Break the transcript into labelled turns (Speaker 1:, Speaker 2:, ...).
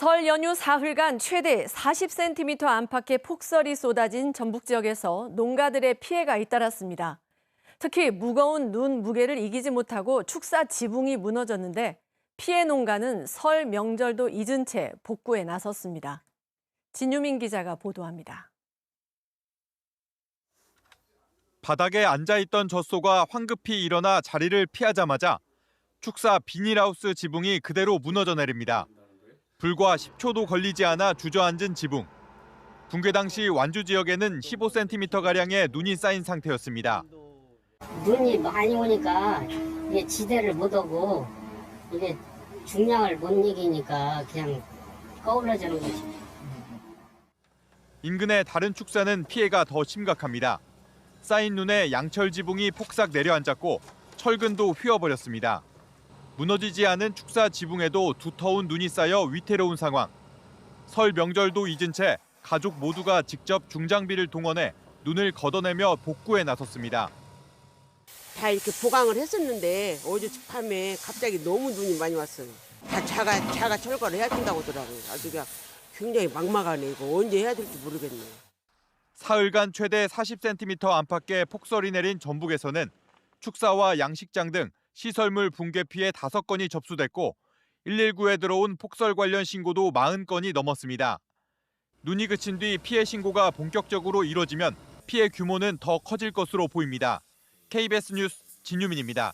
Speaker 1: 설 연휴 사흘간 최대 40cm 안팎의 폭설이 쏟아진 전북 지역에서 농가들의 피해가 잇따랐습니다. 특히 무거운 눈 무게를 이기지 못하고 축사 지붕이 무너졌는데 피해 농가는 설 명절도 잊은 채 복구에 나섰습니다. 진유민 기자가 보도합니다.
Speaker 2: 바닥에 앉아있던 젖소가 황급히 일어나 자리를 피하자마자 축사 비닐하우스 지붕이 그대로 무너져 내립니다. 불과 10초도 걸리지 않아 주저앉은 지붕. 붕괴 당시 완주 지역에는 15cm가량의 눈이 쌓인 상태였습니다.
Speaker 3: 눈이 많이 오니까 이게 지대를 못 오고 이게 중량을 못 이기니까 그냥 거울러지는 거지.
Speaker 2: 인근의 다른 축사는 피해가 더 심각합니다. 쌓인 눈에 양철 지붕이 폭삭 내려앉았고 철근도 휘어버렸습니다. 무너지지 않은 축사 지붕에도 두터운 눈이 쌓여 위태로운 상황. 설 명절도 잊은 채 가족 모두가 직접 중장비를 동원해 눈을 걷어내며 복구에 나섰습니다.
Speaker 4: 다 이렇게 보강을 했었는데 어젯밤에 갑자기 너무 눈이 많이 왔어요. 다 자가 자가 철거를 해야 된다고 하더라고요. 아주 그냥 굉장히 막막하네 이거 언제 해야 될지 모르겠네.
Speaker 2: 사흘간 최대 40cm 안팎의 폭설이 내린 전북에서는 축사와 양식장 등 시설물 붕괴 피해 5건이 접수됐고 119에 들어온 폭설 관련 신고도 40건이 넘었습니다. 눈이 그친 뒤 피해 신고가 본격적으로 이뤄지면 피해 규모는 더 커질 것으로 보입니다. KBS 뉴스 진유민입니다.